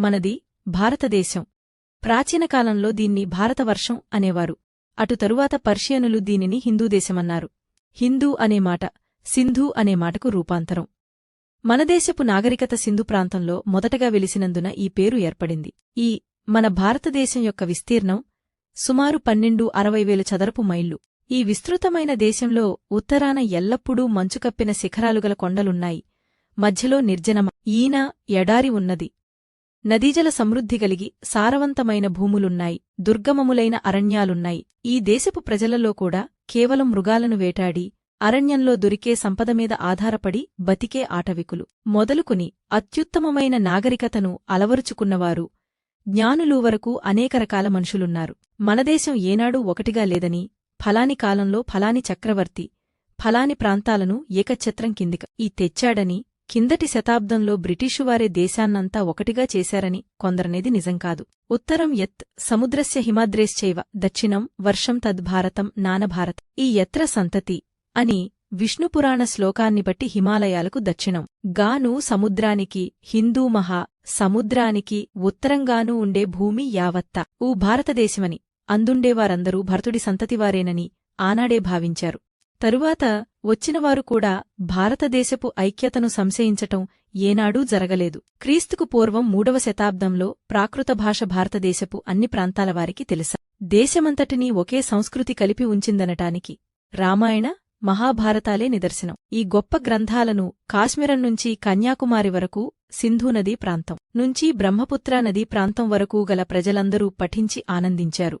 మనది భారతదేశం. ప్రాచీన కాలంలో దీన్ని భారతవర్షం అనేవారు. అటు తరువాత పర్షియనులు దీనిని హిందూదేశమన్నారు. హిందూ అనే మాట సింధు అనే మాటకు రూపాంతరం. మనదేశపు నాగరికత సింధు ప్రాంతంలో మొదటగా వెలిసినందున ఈ పేరు ఏర్పడింది. ఈ మన భారతదేశం యొక్క విస్తీర్ణం సుమారు పన్నెండు అరవై వేలు చదరపు మైళ్ళు. ఈ విస్తృతమైన దేశంలో ఉత్తరాన ఎల్లప్పుడూ మంచుకప్పిన శిఖరాలుగల కొండలున్నాయి. మధ్యలో నిర్జనమ ఈన ఎడారి ఉన్నది. నదీజల సమృద్ధి కలిగి సారవంతమైన భూములున్నాయి దుర్గమములైన అరణ్యాలున్నాయి. ఈ దేశపు ప్రజలలో కూడా కేవలం మృగాలను వేటాడి అరణ్యంలో దొరికే సంపద మీద ఆధారపడి బతికే ఆటవికులు. మొదలుకుని అత్యుత్తమమైన నాగరికతను అలవరుచుకున్నవారు జ్ఞానులు వరకు అనేక రకాల మనుషులున్నారు. మనదేశం ఏనాడూ ఒకటిగా లేదని ఫలాని కాలంలో ఫలాని చక్రవర్తి ఫలాని ప్రాంతాలను ఏకఛత్రం కిందిక ఈ తెచ్చాడని కిందటి శతాబ్దంలో బ్రిటీషువారే దేశాన్నంతా ఒకటిగా చేశారని కొందరనేది నిజం కాదు. ఉత్తరం యత్ సముద్రస్య హిమాద్రేశ్చైవ దక్షిణం వర్షం తద్భారతం నానభారత్ ఈ యత్ర సంతతి అని విష్ణుపురాణ శ్లోకాన్ని బట్టి హిమాలయాలకు దక్షిణం. గాను సముద్రానికి హిందూమహా సముద్రానికి ఉత్తరంగానూ ఉండే భూమి యావత్త ఊ భారతదేశమని. అందుండేవారందరూ భరతుడి సంతతివారేనని ఆనాడే భావించారు. తరువాత వచ్చినవారు కూడా భారతదేశపు ఐక్యతను సంశయించటం ఏనాడూ జరగలేదు. క్రీస్తుకు పూర్వం మూడవ శతాబ్దంలో ప్రాకృత భాష భారతదేశపు అన్ని ప్రాంతాల వారికి తెలుసా? దేశమంతటినీ ఒకే సంస్కృతి కలిపి ఉంచిందనటానికి రామాయణ మహాభారతాలే నిదర్శనం. ఈ గొప్ప గ్రంథాలను కాశ్మీరం నుంచి కన్యాకుమారి వరకు సింధూనదీ ప్రాంతం నుంచి బ్రహ్మపుత్రా నదీ ప్రాంతం వరకు గల ప్రజలందరూ పఠించి ఆనందించారు.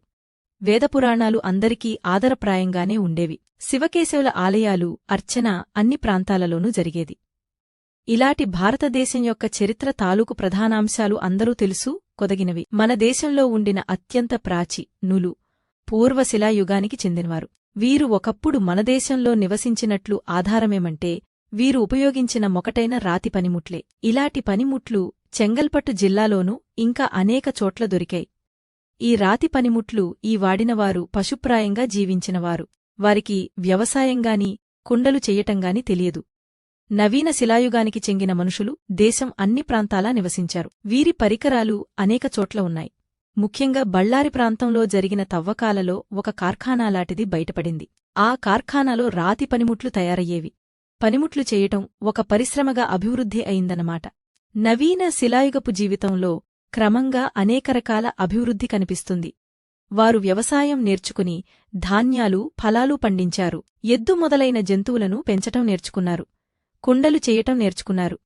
వేదపురాణాలు అందరికీ ఆదరప్రాయంగానే ఉండేవి. శివకేశవుల ఆలయాలు అర్చన అన్ని ప్రాంతాలలోనూ జరిగేది. ఇలాటి భారతదేశం యొక్క చరిత్ర తాలూకు ప్రధానాంశాలు అందరూ తెలుసు కొదగినవి. మన దేశంలో ఉండిన అత్యంత ప్రాచి నులు పూర్వశిలాయుగానికి చెందినవారు. వీరు ఒకప్పుడు మనదేశంలో నివసించినట్లు ఆధారమేమంటే వీరు ఉపయోగించిన మొకటైన రాతి పనిముట్లే. ఇలాటి పనిముట్లు చెంగల్పట్టు జిల్లాలోనూ ఇంకా అనేక చోట్ల దొరికాయి. ఈ రాతి పనిముట్లు ఈ వాడినవారు పశుప్రాయంగా జీవించినవారు. వారికి వ్యవసాయంగాని కుండలు చెయ్యటంగాని తెలియదు. నవీన శిలాయుగానికి చెంగిన మనుషులు దేశం అన్ని ప్రాంతాలా నివసించారు. వీరి పరికరాలు అనేక చోట్ల ఉన్నాయి. ముఖ్యంగా బళ్ళారి ప్రాంతంలో జరిగిన తవ్వకాలలో ఒక కార్ఖానాలాటిది బయటపడింది. ఆ కార్ఖానాలో రాతి పనిముట్లు తయారయ్యేవి. పనిముట్లు చేయటం ఒక పరిశ్రమగా అభివృద్ధి అయిందన్నమాట. నవీన శిలాయుగపు జీవితంలో క్రమంగా అనేక రకాల అభివృద్ధి కనిపిస్తుంది. వారు వ్యవసాయం నేర్చుకుని ధాన్యాలు ఫలాలు పండించారు. ఎద్దు మొదలైన జంతువులను పెంచటం నేర్చుకున్నారు. కుండలు చేయటం నేర్చుకున్నారు.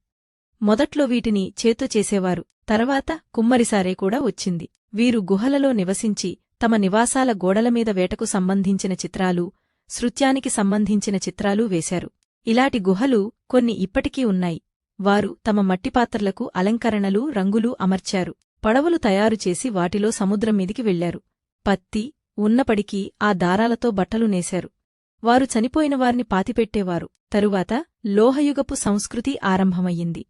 మొదట్లో వీటిని చేతో చేసేవారు. తర్వాత కుమ్మరిసారే కూడా వచ్చింది. వీరు గుహలలో నివసించి తమ నివాసాల గోడలమీద వేటకు సంబంధించిన చిత్రాలు శృత్యానికి సంబంధించిన చిత్రాలు వేశారు. ఇలాటి గుహలు కొన్ని ఇప్పటికీ ఉన్నాయి. వారు తమ మట్టిపాత్రలకు అలంకరణలు రంగులు అమర్చారు. పడవలు తయారుచేసి వాటిలో సముద్రం మీదికి వెళ్ళారు పత్తి ఉన్నపడికీ ఆ దారాలతో బట్టలు నేశారు. వారు చనిపోయిన వారిని పాతిపెట్టేవారు. తరువాత లోహయుగపు సంస్కృతి ఆరంభమయ్యింది.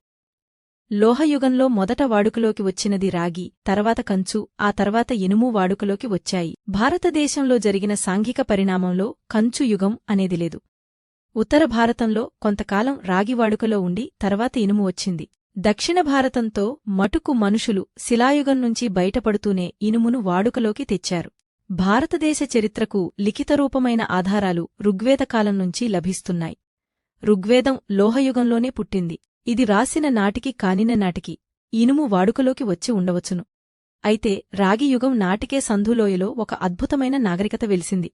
లోహయుగంలో మొదట వాడుకలోకి వచ్చినది రాగి తర్వాత కంచు ఆ తర్వాత ఇనుము వాడుకలోకి వచ్చాయి. భారతదేశంలో జరిగిన సాంఘిక పరిణామంలో కంచు యుగం అనేది లేదు. ఉత్తర భారతంలో కొంతకాలం రాగి వాడుకలో ఉండి తర్వాత ఇనుము వచ్చింది. దక్షిణ భారతంతో మటుకు మనుషులు శిలాయుగం నుంచి బయటపడుతూనే ఇనుమును వాడుకలోకి తెచ్చారు. భారతదేశ చరిత్రకు లిఖితరూపమైన ఆధారాలు ఋగ్వేదకాలం నుంచి లభిస్తున్నాయి. ఋగ్వేదం లోహయుగంలోనే పుట్టింది. ఇది రాసిన నాటికి కానిన నాటికి ఇనుము వాడుకలోకి వచ్చి ఉండవచ్చును. అయితే రాగియుగం నాటికే సంధులోయలో ఒక అద్భుతమైన నాగరికత వెలిసింది.